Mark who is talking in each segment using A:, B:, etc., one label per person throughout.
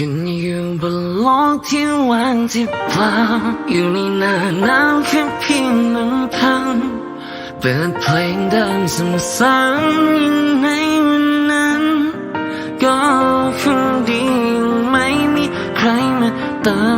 A: ฉันอยู่บนโลกที่ว่างที่เปล่าอยู่ในหน้าน้ำแค่เพียงลำพังเปิดเพลงเดิมซ้ำๆในวันนั้น ก็คงดีไม่มีใครมาเติม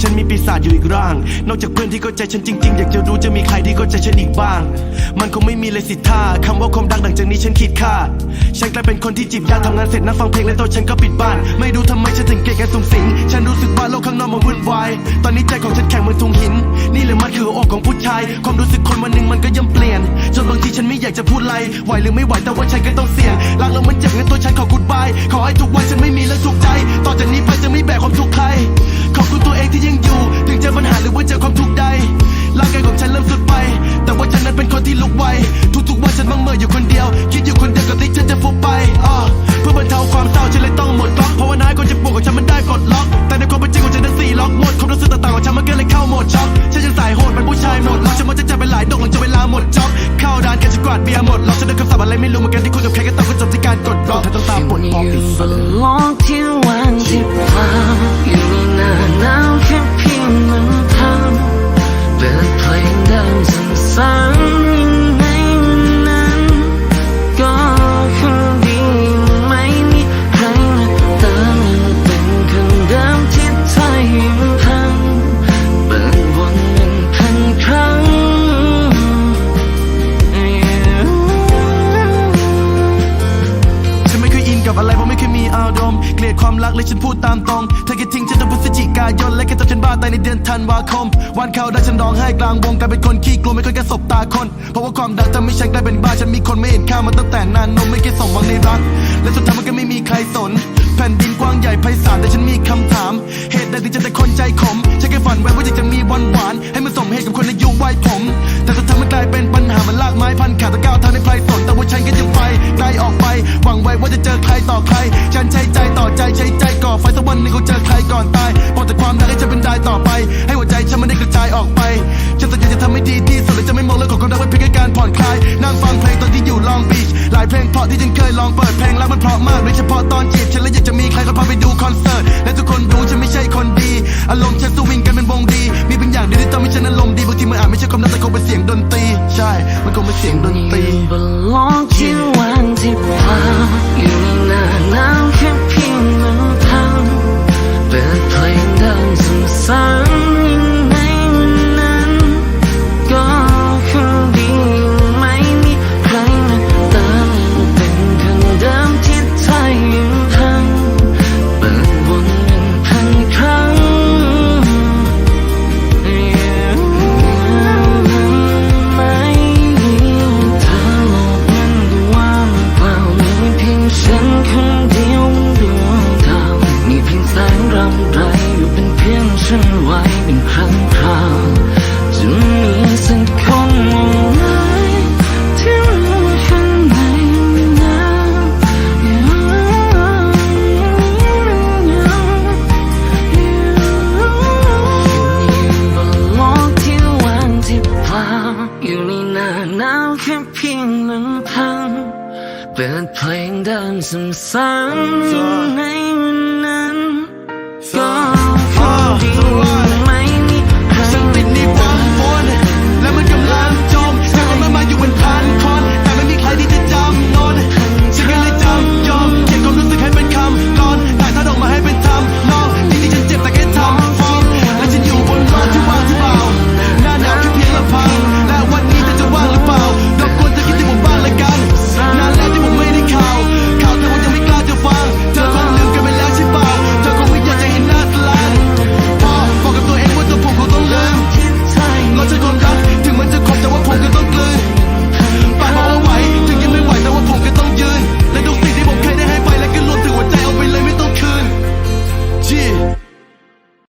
B: ฉันมีปีศาจอยู่อีกร่าง นอกจากเพื่อนที่เข้าใจฉันจริงๆ อยากจะรู้จะมีใครที่เข้าใจฉันอีกบ้าง มันคงไม่มีเลยสิท่าคำว่าความดังหลังจากนี้ฉันคิดค่าฉันกลายเป็นคนที่จีบยากทำงานเสร็จนั่งฟังเพลงและตัวฉันก็ปิดบ้าน ไม่รู้ทำไมฉันถึงเกลียดการสูงสิงฉันรู้สึกว่าโลกข้างนอกมันวุ่นวาย ตอนนี้ใจของฉันแข็งเหมือนทุงหิน นี่แหละมันคืออกของผู้ชาย ความรู้สึกคนวันหนึ่งมันก็ย่อมเปลี่ยน จนบางทีฉันไม่อยากจะพูดอะไรไหวหรือไม่ไหวแต่ว่าฉันก็ต้องเสี่ยงรักแล้วมันเจ็บงั้นตัวฉันขอกูดบายขอให้ทุกวันฉันไม่มีเรื่องทุกใจ ออ ความรักเลยฉันพูดตามตรง เธอ
A: แค่ทิ้ง
B: ฉันตั้งพฤศจิกายนและแค่ทำฉันบ้าตายในเดือนธันวาคม วันเข้าได้ฉันร้องไห้กลางวงกลายเป็นคนขี้กลัวไม่เคยกระสบตาคน เพราะว่าความดังทำให้ฉันกลายเป็นบ้าฉันมีคนไม่เห็นค่ามาตั้งแต่นานนมไม่เคยสมหวังในรัก และสุดท้ายมันก็ไม่มีใครสน แผ่นดินกว้างใหญ่ไพศาลแต่ฉันมีคำถาม เหตุใดถึงจะแต่คนใจขมฉันแค่ฝันไว้ว่าอยากจะมีวันหวานให้มันสมเหตุกับคนอายุวัยผม แต่สุดท้ายมันกลายเป็นปัญหามันลากไม้พันขาตะก้าวทางในใครสนแต่ว่าฉันก็ยังไปไกลออกไปหวังไว้ว่าจะเจอใครต่อใคร ฉันใช้ ใจใช้ใจก่อไฟสักวันหนึ่งคงเจอใครก่อนตายบอกแต่ความรักให้ฉันเป็นได้ต่อไป ให้หัวใจฉันมันได้กระจายออกไปฉันสัญญาจะทำให้ดีที่สุดและจะไม่มองเรื่องของความรักเป็นเพียงแค่การผ่อนคลายนั่งฟังเพลงตอนที่อยู่ลองบีชหลายเพลงเพราะที่ฉันเคยลองเปิดเพลงแล้วมันเพราะมากโดยเฉพาะตอนจีบฉันและอยากจะมีใครก็พาไปดูคอนเสิร์ตและทุกคนรู้ฉันไม่ใช่คนดี อารมณ์ฉันสวิงกันเป็นวงดีมีบางอย่างเดียวที่ทำให้ฉันอารมณ์ดีบางทีมันอาจไม่ใช่ความรักแต่คงเป็นเสียงดนตรีใช่มันคงเป็นเสียงดนตรี
A: อยู่บนโลกที่ เปิดเพ เป็นเพียงฉันไว้เป็นครั้งคราวจะมีสักคนไหนที่รู้ข้างในนะยังอยู่บนโลกที่ว่างที่เปล่าอยู่ในหน้าหนาวแค่เพียงลำพังเปิดเพลงเดิมซ้ำๆในวันนั้น